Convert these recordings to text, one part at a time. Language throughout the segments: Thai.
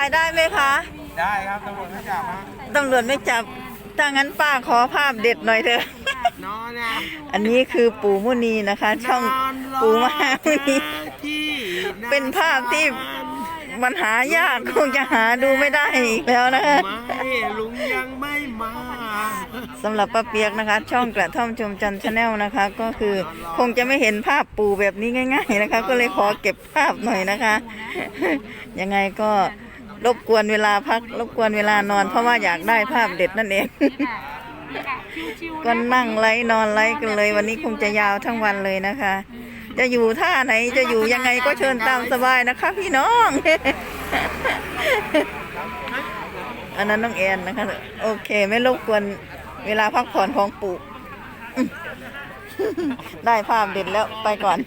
ายได้ไหมคะ ได้ครับตำรวจไม่จับฮะตำรวจไม่จับ ถ้างั้นป้าขอภาพเด็ดหน่อยเถอะ นอนนะอันนี้คือปู่มุนีนะคะ ช่องปู่มหามุนี ที่เป็นภาพที่มันหายากคงจะหาดูไม่ได้อีกแล้วนะคะไม่ลุงยังไม่มาสำหรับป้าเปียกนะคะ ช่องกระท่อมชมจันทร์ชาแนลนะคะ ก็คือคงจะไม่เห็นภาพปู่แบบนี้ง่าย ๆ นะคะ ก็เลยขอเก็บภาพหน่อยนะคะ ยังไงก็ รบกวนเวลาพักรบกวนเวลานอน เพราะว่าอยากได้ภาพเด็ดนั่นเอง ก็นั่งไลฟ์นอนไลฟ์กันเลย วันนี้คงจะยาวทั้งวันเลยนะคะ จะอยู่ท่าไหนจะอยู่ยังไงก็เชิญตามสบายนะคะ พี่น้อง อันนั้นน้องแอนนะคะ โอเค ไม่รบกวนเวลาพักผ่อนของปู่ได้ภาพเด็ดแล้วไปก่อน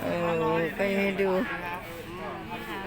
เออไปดู